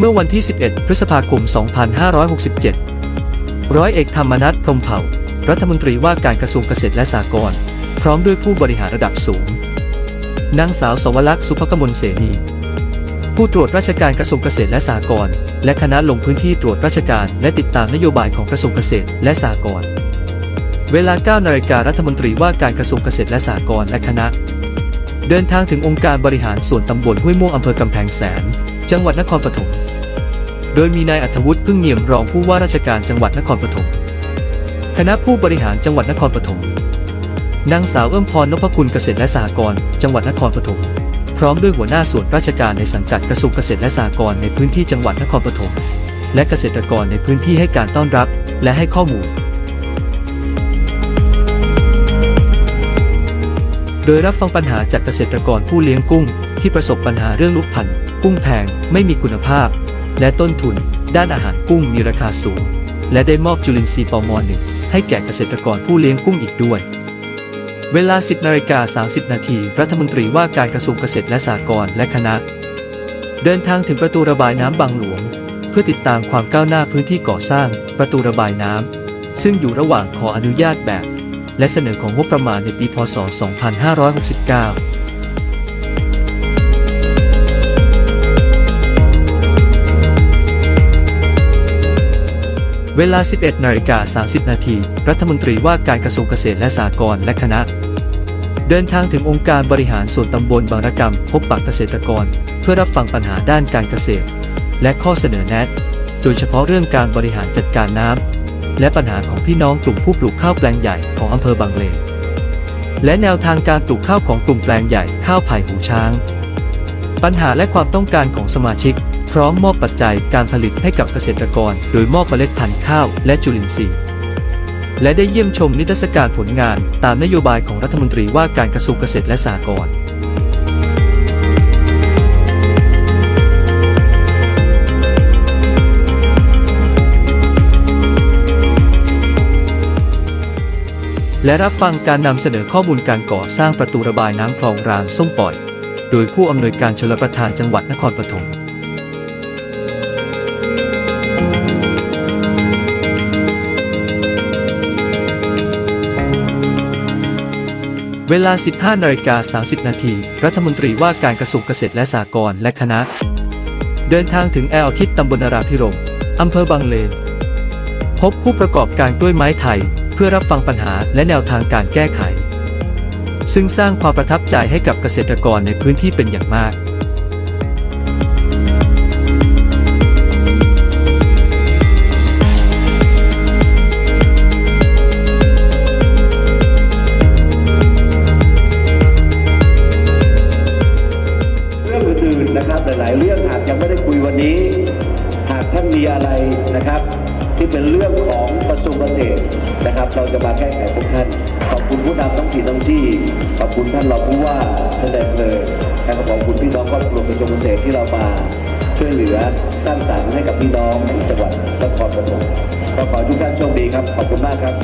เมื่อวันที่ 11 พฤษภาคม 2567 ร้อยเอกธรรมนัฐพรมเผ่า รัฐมนตรีว่าการกระทรวงเกษตรและสหกรณ์ พร้อมด้วยผู้บริหารระดับสูง นางสาวสวรักษ์สุภกมลเสนี ผู้ตรวจราชการกระทรวงเกษตรและสหกรณ์และคณะลงพื้นที่ตรวจราชการและติดตามนโยบายของกระทรวงเกษตรและสหกรณ์เวลา9นาฬิการัฐมนตรีว่าการกระทรวงเกษตรและสหกรณ์และคณะ เดินทางถึงองค์การบริหารส่วนตำบลห้วยม่วงอำเภอกำแพงแสน จังหวัดนครปฐมโดยมีนายอัธวุฒิพึ่งเงียมรองผู้ว่าราชการจังหวัดนครปฐมคณะผู้บริหารจังหวัดนครปฐมนางสาวเอื้อมพรนพคุณเกษตรและสหกรณ์จังหวัดนครปฐม พร้อมด้วยหัวหน้าส่วนราชการในสังกัดกระทรวงเกษตรและสหกรณ์ในพื้นที่จังหวัดนครปฐมและเกษตรกรในพื้นที่ให้การต้อนรับ และให้ข้อมูล โดยรับฟังปัญหาจากเกษตรกรผู้เลี้ยงกุ้ง ที่ประสบปัญหาเรื่องลูกพันธุ์กุ้งแพงไม่มีคุณภาพ และต้นทุน ด้านอาหารกุ้งมีราคาสูง และได้มอบจุลินทรีย์ปอมอหนึ่งให้แก่เกษตรกรผู้เลี้ยงกุ้งอีกด้วย เวลา 10นาฬิกา30 นาที รัฐมนตรีว่าการกระทรวงเกษตรและสหกรณ์และคณะ เดินทางถึงประตูระบายน้ำบางหลวง เพื่อติดตามความก้าวหน้าพื้นที่ก่อสร้าง ประตูระบายน้ำซึ่งอยู่ระหว่างขออนุญาตแบบ และเสนอของงบประมาณในปีพศ 2569 เวลา 11นาฬิกา30 นาที รัฐมนตรีว่าการกระทรวงเกษตรและสหกรณ์และคณะ เดินทางถึงองค์การบริหารส่วนตำบลบางระกำพบปะเกษตรกร เพื่อรับฟังปัญหาด้านการเกษตร และข้อเสนอแนะ โดยเฉพาะเรื่องการบริหารจัดการน้ำและปัญหาของพี่น้องกลุ่มผู้ปลูกข้าวแปลงใหญ่ของอำเภอบางเลนและแนวทางการปลูกข้าวของกลุ่มแปลงใหญ่ข้าวไผ่หูช้าง ปัญหาและความต้องการของสมาชิก พร้อมมอบปัจจัยการผลิตให้กับเกษตรกร โดยมอบเมล็ดพันธุ์ข้าวและจุลินทรีย์ และได้เยี่ยมชมนิทรรศการผลงานตามนโยบายของรัฐมนตรีว่าการกระทรวงเกษตรและสหกรณ์และรับฟังการนำเสนอข้อมูลการก่อสร้างประตูระบายน้ำคลองรางส้มปล่อย โดยผู้อำนวยการชลประทานจังหวัดนครปฐม เวลา 15นาฬิกา30 นาที รัฐมนตรีว่าการกระทรวงเกษตรและสหกรณ์และคณะ เดินทางถึงแอลคิดตำบลนราพิรมอำเภอบางเลน พบผู้ประกอบการกล้วยไม้ไทย เพื่อรับฟังปัญหาและแนวทางการแก้ไข ซึ่งสร้างความประทับใจให้กับเกษตรกรในพื้นที่เป็นอย่างมาก มีอะไรนะครับ ที่เป็นเรื่องของกระทรวงเกษตรนะครับ เราจะมาแก้ไขพวกท่าน ขอบคุณผู้นำท้องถิ่นท้องที่ ขอบคุณท่านรองผู้ว่าท่านนายอำเภอและขอบคุณพี่น้องครอบครัวกระทรวงเกษตรที่เรามาช่วยเหลือสร้างสรรค์ให้กับพี่น้องในจังหวัดนครปฐมขอขอทุกท่านโชคดีครับ ขอบคุณมากครับ